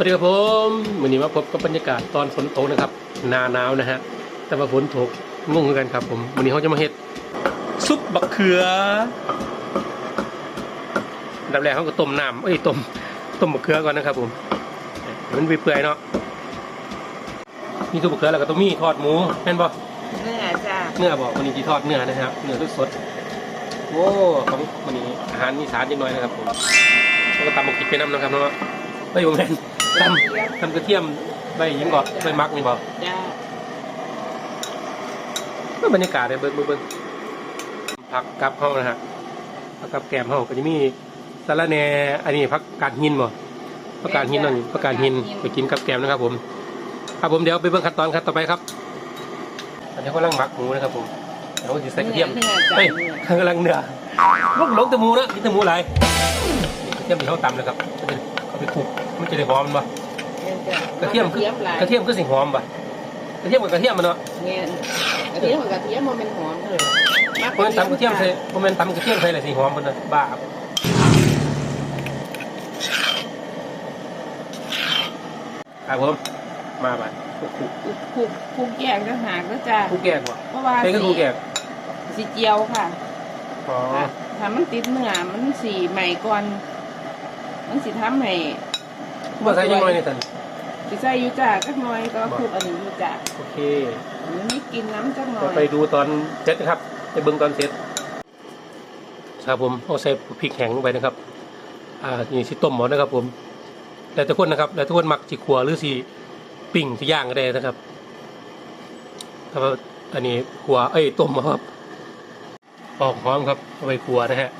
วัสดีครับผมวันนี้มาพบกับบรรยากาศตอนฝนตกนะครับหนาหนาวนะฮะแต่ว่าฝนตกงงเหมือนกันครับผมวันนี้เขาจะมาเฮ็ดซุปบักเขืออันดับแรกเขาก็ต้มน้ำเอ้ยต้มต้มบักเขือก่อนนะครับผมมันเปื่อยๆเนาะมีซุปบักเขือแล้วก็ต้องมีทอดหมูแม่นบ่เนื้อจ้าเนื้อบอกวันนี้ที่ทอดเนื้อนะครับเนื้อสดๆโอ้ของวันนี้อาหารมีสารนิดหน่อยนะครับผมแล้วก็ตำบักพริกไปน้ำนะครับเนาะเฮ้ยผมแม่ นตำทำกระเทียมใบหยังก่อนใบมักนี่บ่จ้าก็บรรยากาศเนี่ยเบิ่งเบิ่งเบิ่งผักกับเฮานะฮะผักกับแกมเฮาก็จะมีสาระแหน่อันนี้ผักกาดหินบ่ผักกาดหินนั่นผักกาดหินไปกินกับแกมนะครับ ผม ครับผมเดี๋ยวไปเบิ่งขั้นตอนขั้นต่อไปครับอันนี้กำลังหมักหมูนะครับผมเดี๋ยวจะใส่กระเทียมเนื้อจ้าเฮ้ยเนื้อกำลังเนื้อลูกหลงแตะมูนะกินแตะมูหลายกระเทียมที่เขาตำนะครับเอาไปคลุก มันจะได้หอมบ่กระเทียมกระเทียมหลายกระเทียมก็สิหอมป่ะกระเทียมกับกระเทียมมันเนาะเงี้ยกระเทียมกับกระเทียมมันเป็นหอมมากเพราะมันตำกระเทียมใส่เพราะมันตำกระเทียมใส่อะไรสิหอมมันนะบ้าครับผมมาบ้านคุกคุกคูคูแกงก็หากแล้วจ้าคุกแกงว่ะเพราะว่าใช่ก็คุกแกงสีเจียวค่ะอ๋อถ้ามันติดเนื้อมันสีใหม่ก่อน มันสิทำให้ ว่าใส่ยังไงเนี่ยท่านสิใส่อยู่จ้าจักหน่อยก็คลุกอันนี้อยู่จ้าโอเคมันไม่กินน้ำจักหน่อเดี๋ยวยไปดูตอนเสร็จนะครับไปเบิ่งตอนเสร็จครับผมเอาใส่พริกแห้งลงไปนะครับ อ่านี่สิต้มหมดนะครับ ผมแต่ทุกคนนะครับแต่ทุกคนมักจิขัวหรือสิปิ้งสิย่างก็ได้นะครับถ้าว่าอันนี้ขัวเอ้ยต้มเอาครับออกหอมครับเอาไปขัวนะฮะ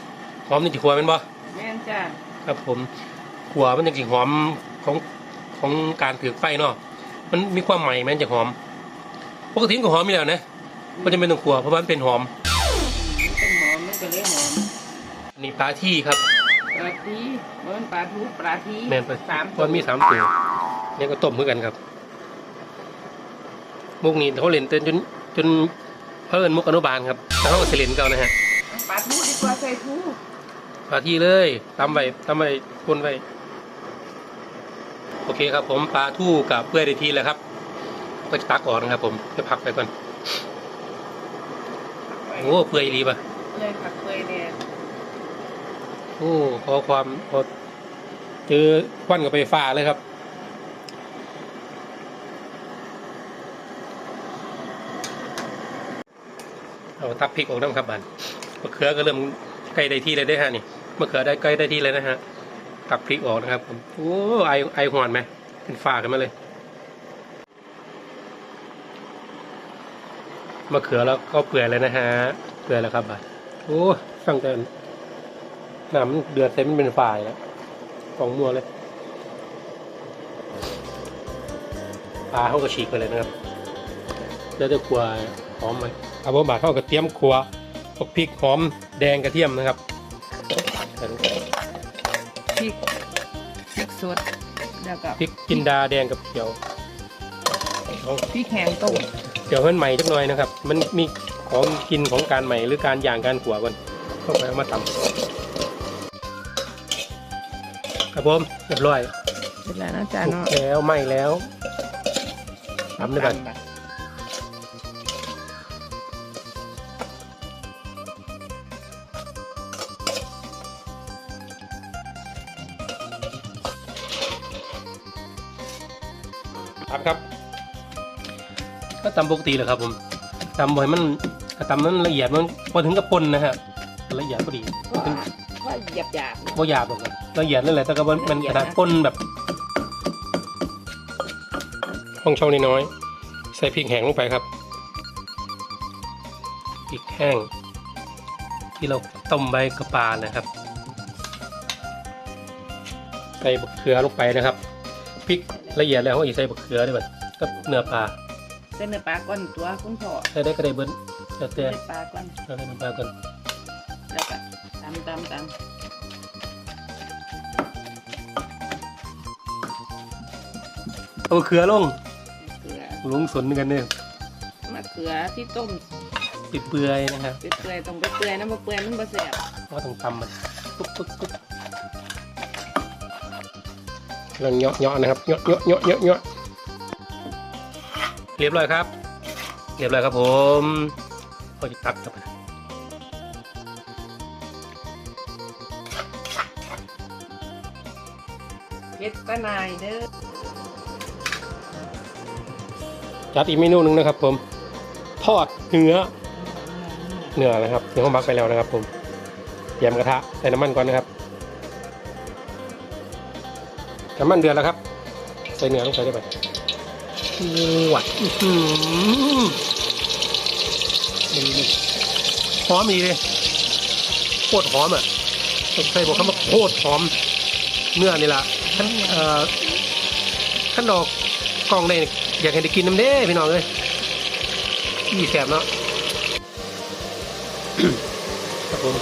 หอมนี่จิขัวเป็นบ่แม่นจ้า ครับผม ขัวมันจะจิหอมของของการถือไฟเนาะมันมีความใหม่มันจะหอมปกติมันก็หอมอยู่แล้วนะมันจะเป็นต้องขัวเพราะว่ามันเป็นหอมมันเป็นหอมมันก็เลยหอมอันนี้ปลาที่ครับปลาทีมันปลาทูปลาทีแม่นไปสามตอนมีสามตัวเนี่ยก็ต้มเหมือนกันครับมุกนี้เขาเล่นเต้นจนจนเพิ่นมุกอนุบาลครับแต่เขาก็เสเล่นเก่านะฮะปลาทูดีกว่าใส่ทูปลาที่เลยตำไว้ตำไว้คนไว้ โอเคครับผมปลาทู่กับเปื่อยได้ทีแล้วครับ ก็จะตักออกนะครับ ผมจะพักไปก่อนโอ้เปื่อยดีป่ะเลยผักเคยเนี่ยโอ้พอความพอเจอควันกับไปฟ้าเลยครับเอาตักพริกออกน้ำครับบันมะเขือก็เริ่มใกล้ได้ที่เลยได้อฮะนี่มะเขือได้ใกล้ได้ที่เลยนะฮะ ตักพริกออกนะครับโอ้ไอไอหวนไหมเป็นฝาขึ้นมาเลยมะเขือแล้วก็เปื่อยเลยนะฮะเปื่อยแล้วครับบันโอ้ฟังแต่น้ำเดือดเต็มเป็นฝ่ายแล้วฟองมัวเลยปลาเขาก็ฉีกไปเลยนะครับ แล้วจะครัวหอมไหมเอาบะบาดเข้ากระเทียมครัวพวกพริกหอมแดงกระเทียมนะครับ ริกพริกสดแล้วก็พริกจินดาแดงกับเขียวเอาพริกแห้งต้มเดี๋ยวให้มันใหม่จักหน่อยนะครับ มันมีของกินของการใหม่หรือการย่างการขัวก่อนเข้าไปเอามาทำครับผมเรียบร้อยเสร็จแล้วนะจ๊ะสุกเนาะแล้วไหม้แล้วทำได้บัดค รับครับ ก็ตำปกติแหละครับผมตำบ่อยมันตำนั้นละเอียดมันพอถึงกับปนนะฮะละเอียดก็ดีบ่ถึงก็หยาบหยาบบ่หยาบหรอกครับละเอียดนั่นแหละแต่ก็มันมันขนาดปนแบบห้องช่องน้อยๆใส่พริกแห้งลงไปครับพริกแห้ง ที่เราต้มใบกระปานะครับ ใส่บักเขือลงไปนะครับพริก ละเอียดแล้วเขาอีกใส่บักเขือด้วยก็เนื้อปลาเส้นเนื้อปลาก้อนตัวคุณพ่อใส่ได้ก็ได้เบิ้ลแล้วแต่เส้นปลาก้อนเราได้น้ำปลาก่อนแล้วก็ตำตำตเอาบักเขือลงำเกลือลงสนกันเนี่ยมะเขือที่ต้มเปื่อยๆนะครับเปื่อยๆตรงไปเปื่อยๆน้ำมะเปื่อยมันบะแสบว่าต้องตำมันปุ๊บปุ๊บปุ๊บ เราเนาะเนาะนะครับเนาะเนาะเนาะเนาะเนาะเรียบร้อยครับ เรียบร้อยครับผมพอจะตักครับเฮ็ดตะนายเด้อจัดอีกเมนูหนึ่งนะครับ ผมทอดเนื้อเนื้อนะครับเนื้อห้องบักไปแล้วนะครับ ผมเตรียมกระทะใส่น้ำมันก่อนนะครับ น้ำมันเดือดแล้วครับ ใส่เนื้อลงไปได้ไหมหวานอื้อหือนี่หอมอีกเลยโคตรหอมอะใส่บอกคำว่าโคตรหอม เนื้อนี่แหละขั้นเอ่อขั้นดอกกล่องในนี่อยากให้ได้กินน้ำเด้พี่น้องเลยอีแสบเนาะครับผม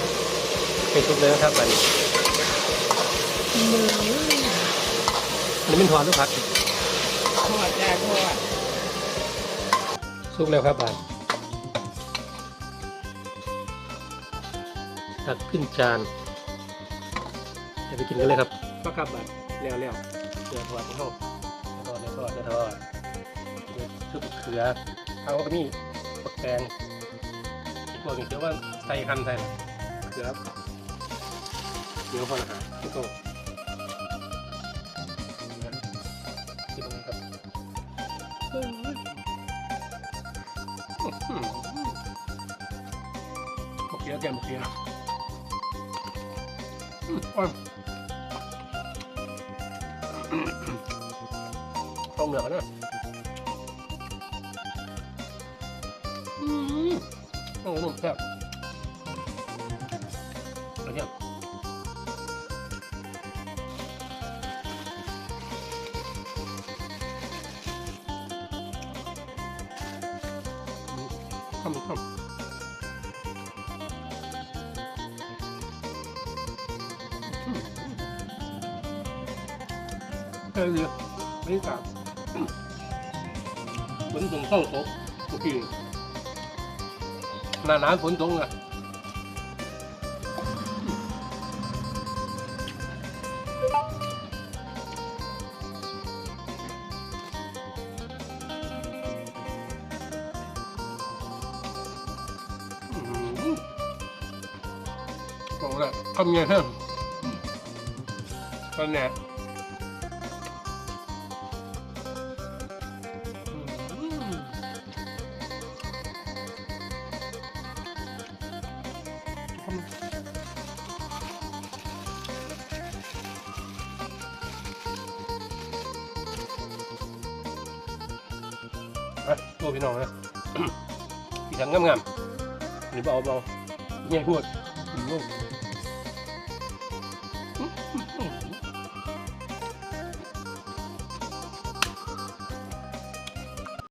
เป็นซุปเลยนะครับอันนี้อั นนี้เป็นทอดหรือผัดทอดจ้าทอดซุปแล้วครับบานตักขึ้นจานเดี๋ยวไปกินกันเลยครับก็กลับบานแล้วแล้วเดี๋ยวทอดเข้าทอดเดี๋ยวทอดเดี๋ยวทอดเดี๋ยวซุปเขือเอาก็มีปักแตงอีกพวกนี้เดี๋ยวว่าใส่หั่นใส่เขือเดี๋ยวพอละหาที่โต หมกเคแล้วแกหมโอเคนะอืมอร่อยต้มเหลือกันนะอืมโอ้โหนุ่มแซ่บ มข้ามข้ามเออเนี่ยบรรยาก ล้วทำไงฮะตอนเนี้ยอะตัวพี่น้องนะพี่ทั้งงามๆนี่เบาเบาๆเนี่ยพูดอืม